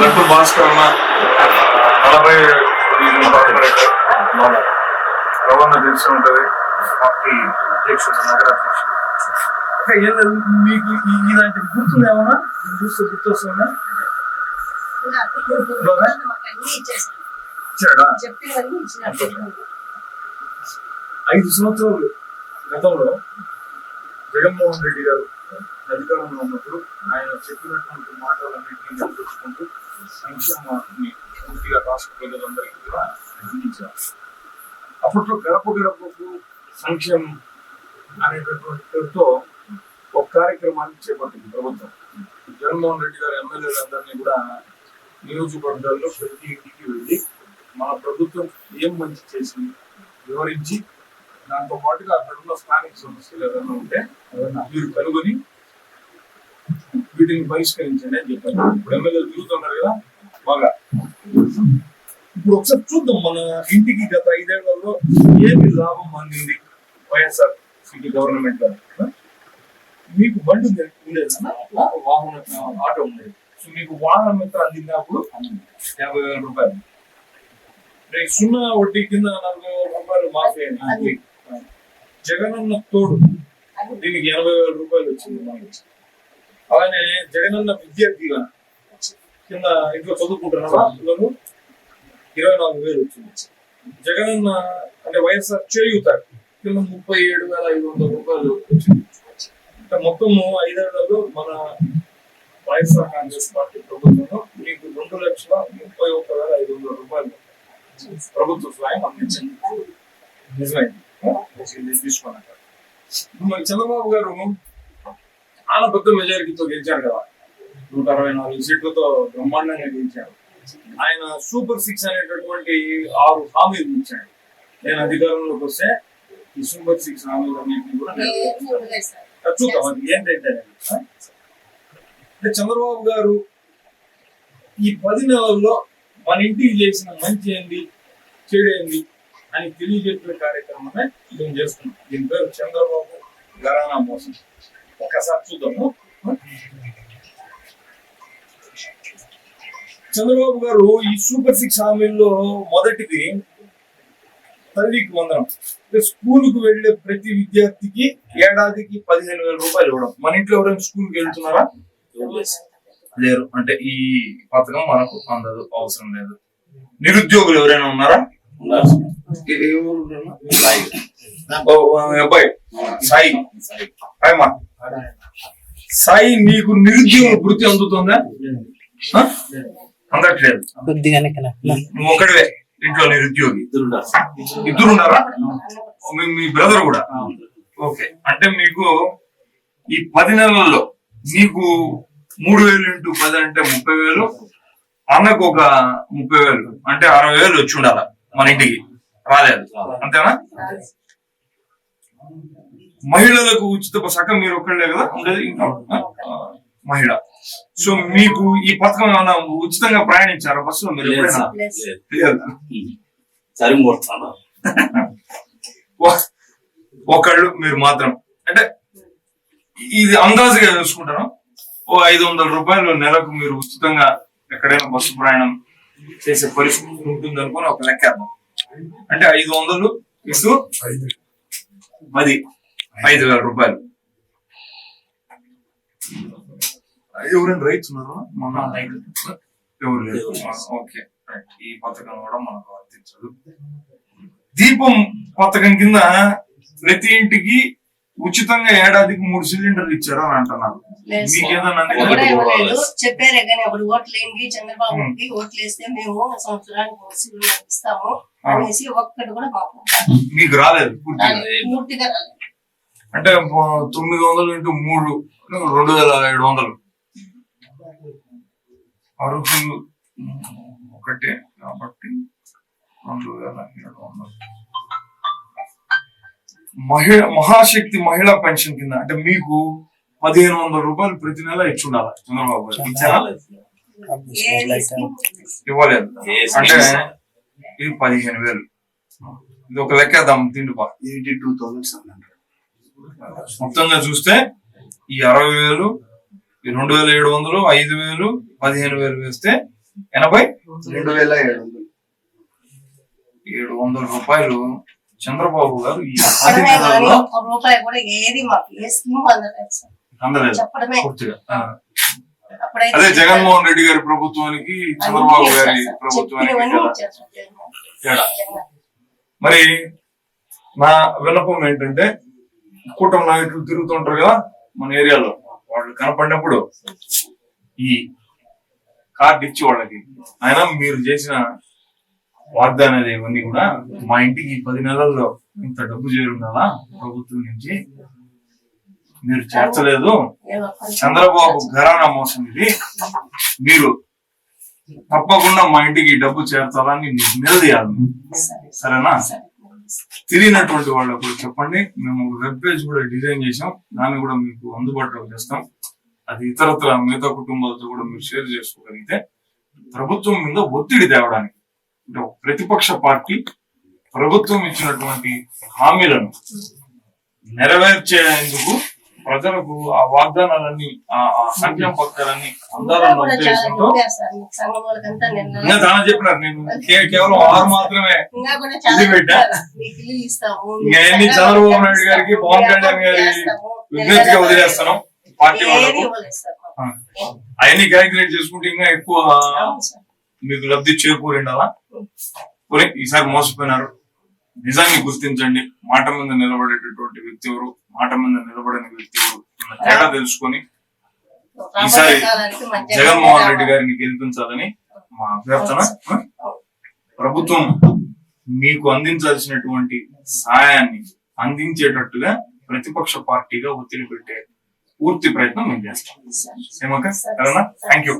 లడ్డు భాస్కర్ అన్న నలభై division corporator రవాణా తెలిసి ఉంటది. పార్టీ అధ్యక్షుడు నగర అధ్యక్షుడు. అక్క, ఏం లేదు, మీకు ఈ- ఇలాంటి గుర్తుంది ఏమన్నా చూస్తే గుర్తొస్తుందా? ఇచ్చాడా? ఐదు సంవత్సరాలు గతంలో జగన్మోహన్ రెడ్డి గారు అధికారంలో ఉన్నప్పుడు ఆయన చెప్పినటువంటి మాటలన్నింటినీ నిలబెట్టుకుంటూ సంక్షేమాన్ని పూర్తిగా రాష్ట్ర ప్రజలందరికీ కూడా అందించారు. అప్పట్లో గడప గడపకు సంక్షేమం అనేటటువంటి పేరుతో ఒక కార్యక్రమాన్ని చేపట్టింది ప్రభుత్వం. జగన్మోహన్ రెడ్డి గారు ఎమ్మెల్యేలందరినీ కూడా నియోజకవర్గాల్లో ప్రతి మన ప్రభుత్వం ఏం మంచి చేసింది? వివరించి దాంతో పాటుగా అక్కడ ఉన్న స్థానిక సమస్యలు ఏదైనా ఉంటే మీరు కనుగొని వీటిని పరిష్కరించండి అని చెప్పారు. ఇప్పుడు ఎమ్మెల్యేలు తిరుగుతున్నారు కదా బాగా. ఇప్పుడు ఒకసారి చూద్దాం మన ఇంటికి గత ఐదేళ్ళలో ఏమి లాభం అందింది వైఎస్ఆర్ సిటీ గవర్నమెంట్లో మీకు బండి ఉండే- వాహన ఆటో ఉండేది. సో మీకు వాహన మిత్ర అందినప్పుడు యాభై వేల రూపాయలు. సున్నా వడ్డీ కింద నలభై వేల రూపాయలు మాఫీ జగనన్న తోడు దీనికి ఎనభై వేల రూపాయలు వచ్చింది అలానే జగనన్న విద్యార్థిగా కింద ఇంట్లో చదువుకుంటున్నారా పిల్లలు ఇరవై నాలుగు వేలు వచ్చింది. జగనన్న అంటే వైఎస్ఆర్ చేయూత కింద ముప్పై ఏడు వేల ఐదు వందల రూపాయలు వచ్చింది. అంటే మొత్తము ఐదేళ్ళలో మన వైఎస్ఆర్ కాంగ్రెస్ పార్టీ ప్రభుత్వంలో మీకు రెండు లక్షల ముప్పై ఒక్క వేల ఐదు వందల రూపాయలు ప్రభుత్వ సాయం అందించింది నిజమైంది. ఇప్పుడు మరి చంద్రబాబు గారు చాలా పెద్ద మెజారిటీతో గెలిచారు కదా. నూట అరవై నాలుగు సీట్లతో బ్రహ్మాండంగా గెలిచారు. ఆయన సూపర్ సిక్స్ అనేటటువంటి ఆరు హామీలు ఇచ్చాడు. నేను అధికారంలోకి వస్తే ఈ సూపర్ సిక్స్ హామీలన్నింటినీ కూడా చూద్దాం అది ఏంటంటే? అంటే చంద్రబాబు గారు ఈ పది నెలల్లో మన ఇంటికి చేసిన మంచి ఏంది చెడు ఏంది అని తెలియజెప్పే కార్యక్రమమే మేము చేస్తున్నాం. దీని పేరు చంద్రబాబు గరానా మోసం. ఒకసారి చూద్దాము. చంద్రబాబు గారు ఈ సూపర్ సిక్స్ హామీల్లో మొదటిది తల్లికి వందనం. అంటే స్కూల్ వెళ్ళే ప్రతి విద్యార్థికి ఏడాదికి పదిహేను వేల రూపాయలు ఇవ్వడం. మన ఇంట్లో ఎవరైనా స్కూల్కి వెళ్తున్నారా లేరు. అంటే ఈ పథకం మనకు అందదు అవసరం లేదు. నిరుద్యోగులు ఎవరైనా ఉన్నారా? అబ్బాయి. సాయి. సాయి నీకు నిరుద్యోగ వృత్తి అందుతుందా? అందట్లేదు. నువ్వు ఒకటివే ఇంట్లో నిరుద్యోగి. ఇద్దరు ఉన్నారా మీ- మీ బ్రదర్ కూడా. ఓకే. అంటే మీకు ఈ పది నెలల్లో మీకు మూడు వేలు ఇంటూ పది అంటే ముప్పై వేలు అన్నకు ఒక ముప్పై వేలు అంటే అరవై వేలు వచ్చి ఉండాల మన ఇంటికి. రాలేదు. అంతేనా? మహిళలకు ఉచిత సగం మీరు ఒక్కళ్ళే కదా? ఉండేది మహిళ. సో మీకు ఈ పథకం ఏమైనా ఉచితంగా ప్రయాణించారా బస్సులో మీరు ఒకళ్ళు మీరు మాత్రం. అంటే ఇది అందాజుగా చూసుకుంటాను. ఓ ఐదు వందల రూపాయలు నెలకు మీరు ఉచితంగా ఎక్కడైనా బస్సు ప్రయాణం చేసే పరిస్థితి ఉంటుంది అనుకుని ఒక లెక్క. అంటే ఐదు వందలు ఇస్తూ పది ఐదు వేల రూపాయలు. ఎవరైనా రైట్స్ ఉన్నారా? మొన్న ఎవరు లేరు. ఓకే ఈ పథకం కూడా మనకు వర్తించదు. దీపం పథకం కింద ప్రతి ఇంటికి ఉచితంగా ఏడాదికి మూడు సిలిండర్లు ఇచ్చారు అని అంటున్నారు. చెప్పారే కానీ అప్పుడు ఓట్లు ఏంటి చంద్రబాబుకి ఓట్లు వేస్తే మేము సంవత్సరానికి ఒక సిలిండర్ ఇస్తాము అనేసి ఒక్కటి కూడా మాకు మీకు రాలేదు పూర్తిగా. అంటే తొమ్మిది వందలు ఇంటూ మూడు రెండు వేల ఏడు వందలు. అర్హులు? ఒకటే కాబట్టి రెండు వేల ఏడు వందలు. మహిళ మహాశక్తి మహిళా పెన్షన్ కింద అంటే మీకు పదిహేను వందల రూపాయలు ప్రతి నెల ఇచ్చి ఉండాలి చంద్రబాబు గారు? ఇచ్చారా? ఇవ్వలేదు. అంటే ఇది పదిహేను వేలు. ఇది ఒక లెక్కేద్దాం తిండి బా eighty two thousand seven hundred. మొత్తంగా చూస్తే ఈ అరవై వేలు ఈ రెండు వేల ఏడు వందలు ఐదు వేలు పదిహేను వేలు వేస్తే ఎనభై? రెండు వేల ఏడు వందలు. ఏడు వందల రూపాయలు. చంద్రబాబు గారు ఈ పది చెప్పడమే కానీ నెలల్లో ఒక్క రూపాయి కూడా ఏది మాకు ఏ స్కీమ్ అందలేదు సార్. అందలేదు. చెప్పడమే. పూర్తిగా. ఆ. అప్పుడైతే అదే జగన్మోహన్ రెడ్డి గారి ప్రభుత్వానికి చంద్రబాబు గారి. ప్రభుత్వానికి తేడా. మరి నా విన్నపం ఏంటంటే కూటమి నాయకులు తిరుగుతుంటారు కదా మన ఏరియాలో. వాళ్ళు కనపడినప్పుడు ఈ కార్డు ఇచ్చి వాళ్ళకి. ఆయన మీరు చేసిన వాగ్దానాలు ఇవన్నీ కూడా మా ఇంటికి పది నెలల్లో ఇంత డబ్బు చేరుండాలా ప్రభుత్వం నుంచి? మీరు చేర్చలేదు. చంద్రబాబు ఘరానా మోసం ఇది. మీరు తప్పకుండా మా ఇంటికి డబ్బు చేర్చాలని నిలదీయాలి. సరేనా? తెలియనటువంటి వాళ్ళకు చెప్పండి. మేము ఒక వెబ్ పేజ్ కూడా డిజైన్ చేసాం దాన్ని కూడా మీకు అందుబాటులో చేస్తాం అది ఇతరత్ర మిగతా కుటుంబాలతో కూడా మీరు షేర్ చేసుకోగలిగితే ప్రభుత్వం మీద ఒత్తిడి తేవడానికి ప్రతిపక్ష పార్టీ ప్రభుత్వం ఇచ్చినటువంటి హామీలను నెరవేర్చేందుకు ప్రజలకు ఆ వాగ్దానాలన్నీ ఆ సంక్షేమ పథకాలన్నీ అందాలన్న ఉద్దేశంతో చాలా చెప్పినారు నేను కేవలం ఆరు మాత్రమే ఇది పెట్టా? ఇంకా ఎన్ని చంద్రబాబు నాయుడు గారికి పవన్ కళ్యాణ్ గారి విజ్ఞప్తిగా వదిలేస్తున్నాం పార్టీ వాళ్ళకు. అవన్నీ క్యాలిక్యులేట్ చేసుకుంటే ఇంకా ఎక్కువ. మీకు లబ్ధి చేకూరిండాలా ఈసారి మోసపోయినారు నిజాన్ని గుర్తించండి మాట మీద నిలబడేటటువంటి వ్యక్తి ఎవరు మాట మీద నిలబడిన వ్యక్తి ఎవరు తేడా తెలుసుకొని ఈసారి జగన్మోహన్ రెడ్డి. గారిని గెలిపించాలని మా అభ్యర్థన? ప్రభుత్వం మీకు అందించాల్సినటువంటి సహాయాన్ని అందించేటట్టుగా ప్రతిపక్ష పార్టీగా ఒత్తిడి పెట్టే పూర్తి ప్రయత్నం మేము చేస్తాం. ఏమక్క థ్యాంక్ యూ